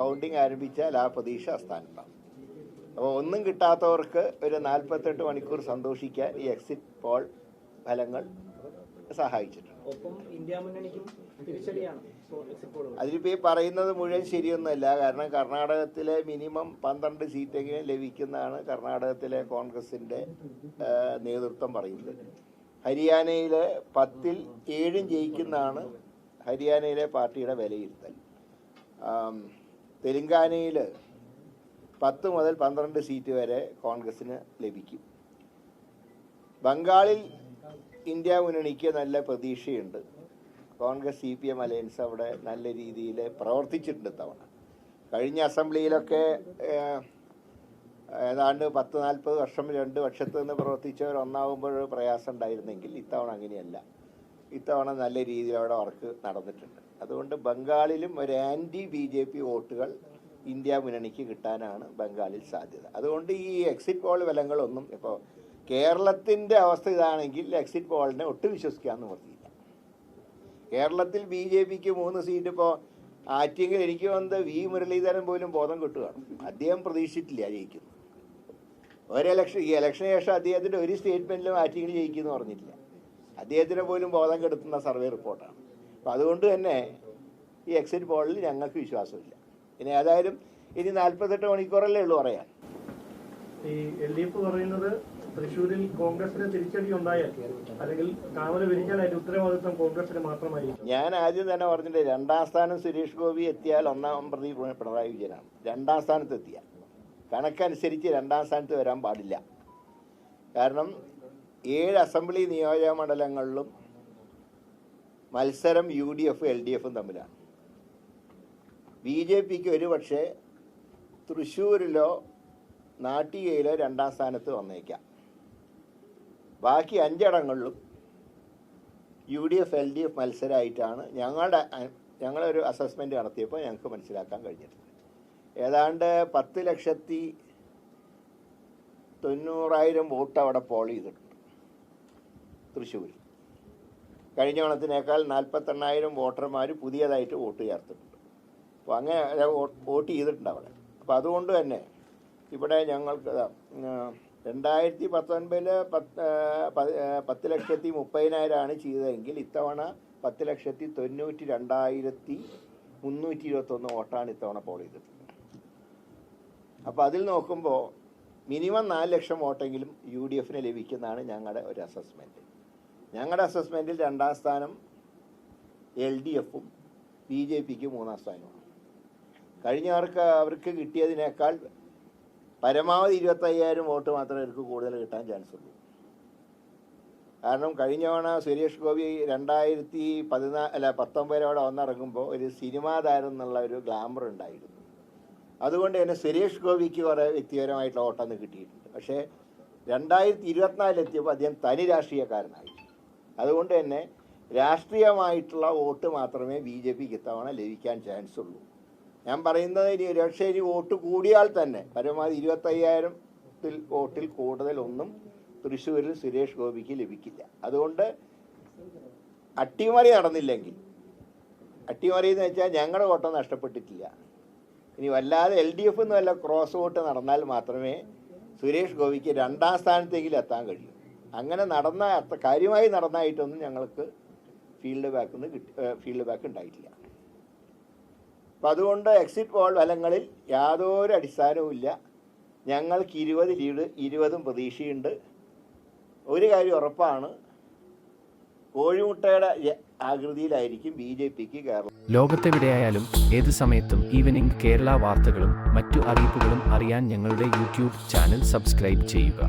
Counting ആരംഭിച്ചാൽ ആ പ്രതീക്ഷ അസ്ഥാനത്താണ്. അപ്പോൾ ഒന്നും കിട്ടാത്തവർക്ക് ഒരു നാൽപ്പത്തെട്ട് മണിക്കൂർ സന്തോഷിക്കാൻ ഈ എക്സിറ്റ് പോൾ ഫലങ്ങൾ സഹായിച്ചിട്ടുണ്ട്. അതിലിപ്പോൾ ഈ പറയുന്നത് മുഴുവൻ ശരിയൊന്നുമല്ല. കാരണം കർണാടകത്തിലെ മിനിമം പന്ത്രണ്ട് സീറ്റെങ്കിലും ലഭിക്കുന്നതാണ് കർണാടകത്തിലെ കോൺഗ്രസിന്റെ നേതൃത്വം പറയുന്നത്. ഹരിയാനയിലെ പത്തിൽ ഏഴും ജയിക്കുന്നതാണ് ഹരിയാനയിലെ പാർട്ടിയുടെ വിലയിരുത്തൽ. തെലുങ്കാനയിൽ പത്ത് മുതൽ പന്ത്രണ്ട് സീറ്റ് വരെ കോൺഗ്രസിന് ലഭിക്കും. ബംഗാളിൽ ഇന്ത്യ മുന്നണിക്ക് നല്ല പ്രതീക്ഷയുണ്ട്. Congress C P M alliance അവിടെ നല്ല രീതിയിൽ പ്രവർത്തിച്ചിട്ടുണ്ട് തവണ കഴിഞ്ഞ അസംബ്ലിയിലൊക്കെ ഏതാണ്ട് പത്ത് നാൽപ്പത് വർഷം രണ്ട് പക്ഷത്ത് നിന്ന് പ്രവർത്തിച്ചവർ ഒന്നാകുമ്പോൾ പ്രയാസം ഉണ്ടായിരുന്നെങ്കിൽ ഇത്തവണ അങ്ങനെയല്ല. ഇത്തവണ നല്ല രീതിയിൽ അവിടെ വർക്ക് നടന്നിട്ടുണ്ട്. അതുകൊണ്ട് ബംഗാളിലും ഒരു ആന്റി ബി ജെ പി വോട്ടുകൾ ഇന്ത്യ മുന്നണിക്ക് കിട്ടാനാണ് ബംഗാളിൽ സാധ്യത. അതുകൊണ്ട് ഈ എക്സിറ്റ് പോൾ ഫലങ്ങളൊന്നും ഇപ്പോൾ കേരളത്തിന്റെ അവസ്ഥ ഇതാണെങ്കിൽ എക്സിറ്റ് പോളിനെ ഒട്ടും വിശ്വസിക്കാൻ നിവർത്തിയില്ല കേരളത്തിൽ ബി ജെ പിക്ക് മൂന്ന് സീറ്റ് ഇപ്പോൾ ആറ്റിങ്കിൽ എനിക്ക് വന്നത് വി മുരളീധരൻ പോലും ബോധം കിട്ടുകയാണ്. അദ്ദേഹം പ്രതീക്ഷിച്ചിട്ടില്ല ജയിക്കുന്നു. ഒരു ഇലക്ഷൻ ഈ ഇലക്ഷന് ശേഷം അദ്ദേഹത്തിന്റെ ഒരു സ്റ്റേറ്റ്മെന്റിലും ആറ്റിങ്ങിൽ ജയിക്കുമെന്ന് പറഞ്ഞിട്ടില്ല. അദ്ദേഹത്തിന് പോലും ബോധം കെടുത്തുന്ന സർവേ റിപ്പോർട്ടാണ്. അപ്പം അതുകൊണ്ട് തന്നെ ഈ എക്സിറ്റ് പോളിൽ ഞങ്ങൾക്ക് വിശ്വാസമില്ല. ഇനി ഏതായാലും ഇനി നാൽപ്പത്തെട്ട് മണിക്കൂറല്ലേ ഉള്ളൂ പറയാൻ. ഈ എൽ ഡി എഫ് പറയുന്നത് തൃശ്ശൂരിൽ കോൺഗ്രസിന് തിരിച്ചടി ഉണ്ടായാൽ അല്ലെങ്കിൽ കാവൽ വിരിക്കാനായിട്ട് ഉത്തരവാദിത്വം കോൺഗ്രസിന് മാത്രമായിരിക്കും. ഞാൻ ആദ്യം തന്നെ പറഞ്ഞിട്ട് രണ്ടാം സ്ഥാനം സുരേഷ് ഗോപി എത്തിയാൽ ഒന്നാം പ്രതി പിണറായി വിജയനാണ്. രണ്ടാം സ്ഥാനത്ത് എത്തിയാൽ. കണക്കനുസരിച്ച് രണ്ടാം സ്ഥാനത്ത് വരാൻ പാടില്ല. കാരണം ഏഴ് അസംബ്ലി നിയോജക മണ്ഡലങ്ങളിലും മത്സരം യു ഡി എഫും എൽ ഡി എഫും തമ്മിലാണ്. ബി ജെ പിക്ക് ഒരു പക്ഷേ തൃശ്ശൂരിലോ നാട്ടികയിലോ രണ്ടാം സ്ഥാനത്ത് വന്നേക്കാം. ബാക്കി അഞ്ചിടങ്ങളിലും U D F L D F മത്സരമായിട്ടാണ് ഞങ്ങളുടെ ഞങ്ങളൊരു അസസ്മെന്റ് നടത്തിയപ്പോൾ ഞങ്ങൾക്ക് മനസ്സിലാക്കാൻ കഴിഞ്ഞിട്ടുണ്ട് ഏതാണ്ട് പത്ത് ലക്ഷത്തി തൊണ്ണൂറായിരം വോട്ട് അവിടെ പോൾ ചെയ്തിട്ടുണ്ട്. തൃശ്ശൂരിൽ. കഴിഞ്ഞ ഓണത്തിനേക്കാൾ നാൽപ്പത്തെണ്ണായിരം വോട്ടർമാർ പുതിയതായിട്ട് വോട്ട് ചേർത്തിട്ടുണ്ട്. അപ്പോൾ അങ്ങനെ വോട്ട് ചെയ്തിട്ടുണ്ട് അവിടെ. അപ്പോൾ അതുകൊണ്ട് തന്നെ ഇവിടെ ഞങ്ങൾക്ക് രണ്ടായിരത്തി പത്തൊൻപതിൽ പത്ത് പത്ത് ലക്ഷത്തി മുപ്പതിനായിരമാണ് ചെയ്തതെങ്കിൽ ഇത്തവണ പത്ത് ലക്ഷത്തി തൊണ്ണൂറ്റി രണ്ടായിരത്തി മുന്നൂറ്റി ഇരുപത്തൊന്ന് വോട്ടാണ് ഇത്തവണ പോൾ ചെയ്തിട്ടുള്ളത്. അപ്പോൾ അതിൽ നോക്കുമ്പോൾ മിനിമം നാല് ലക്ഷം വോട്ടെങ്കിലും യു ഡി എഫിന് ലഭിക്കുന്നതാണ് ഞങ്ങളുടെ ഒരു അസസ്മെന്റ് ഞങ്ങളുടെ അസസ്മെന്റിൽ രണ്ടാം സ്ഥാനം എൽ ഡി എഫും ബി ജെ പിക്ക് മൂന്നാം സ്ഥാനവും. കഴിഞ്ഞവർക്ക് അവർക്ക് കിട്ടിയതിനേക്കാൾ പരമാവധി ഇരുപത്തയ്യായിരം വോട്ട് മാത്രമേ അവർക്ക് കൂടുതൽ കിട്ടാൻ ചാൻസ് ഉള്ളൂ. കാരണം കഴിഞ്ഞ തവണ സുരേഷ് ഗോപി രണ്ടായിരത്തി പതിനാ അല്ല പത്തൊമ്പതിലോടെ വന്നിറങ്ങുമ്പോൾ ഒരു സിനിമാ താരം എന്നുള്ള ഒരു ഗ്ലാമർ ഉണ്ടായിരുന്നു. അതുകൊണ്ട് തന്നെ സുരേഷ് ഗോപിക്ക് കുറേ വ്യക്തിപരമായിട്ടുള്ള വോട്ടൊന്ന് കിട്ടിയിട്ടുണ്ട്. പക്ഷേ രണ്ടായിരത്തി ഇരുപത്തിനാലിലെത്തിയപ്പോൾ അദ്ദേഹം തനി രാഷ്ട്രീയക്കാരനായി. അതുകൊണ്ട് തന്നെ രാഷ്ട്രീയമായിട്ടുള്ള വോട്ട് മാത്രമേ ബി ജെ പിക്ക് ഇത്തവണ ലഭിക്കാൻ ചാൻസ് ഉള്ളൂ ഞാൻ പറയുന്നത് ഇനി ഒരുപക്ഷെ ഇനി വോട്ട് കൂടിയാൽ തന്നെ പരമാവധി ഇരുപത്തയ്യായിരത്തിൽ വോട്ടിൽ കൂടുതലൊന്നും തൃശ്ശൂരിൽ സുരേഷ് ഗോപിക്ക് ലഭിക്കില്ല. അതുകൊണ്ട് അട്ടിമറി നടന്നില്ലെങ്കിൽ അട്ടിമറി എന്ന് വെച്ചാൽ ഞങ്ങളുടെ വോട്ടം നഷ്ടപ്പെട്ടിട്ടില്ല. ഇനി വല്ലാതെ എൽ ഡി എഫ് എന്ന് വല്ല ക്രോസ് വോട്ട് നടന്നാൽ മാത്രമേ സുരേഷ് ഗോപിക്ക് രണ്ടാം സ്ഥാനത്തേക്കിൽ എത്താൻ കഴിയൂ. അങ്ങനെ നടന്ന അത്ര കാര്യമായി നടന്നായിട്ടൊന്നും ഞങ്ങൾക്ക് ഫീൽഡ് നിന്ന് കിട്ടി ഫീൽഡ് ബാക്ക് ഉണ്ടായിട്ടില്ല. അപ്പം അതുകൊണ്ട് എക്സിറ്റ് പോൾ ഫലങ്ങളിൽ യാതൊരു അടിസ്ഥാനവുമില്ല ഞങ്ങൾക്ക് ഇരുപത് ലീഡ് ഇരുപതും പ്രതീക്ഷയുണ്ട്. ഒരു കാര്യം ഉറപ്പാണ് കോഴിമുട്ടയുടെ ആകൃതിയിലായിരിക്കും ബി ജെ പിക്ക് കേരളം. ലോകത്തെവിടെയായാലും ഏത് സമയത്തും ഈവനിംഗ് കേരള വാർത്തകളും മറ്റു അറിയിപ്പുകളും അറിയാൻ ഞങ്ങളുടെ യൂട്യൂബ് ചാനൽ സബ്സ്ക്രൈബ് ചെയ്യുക.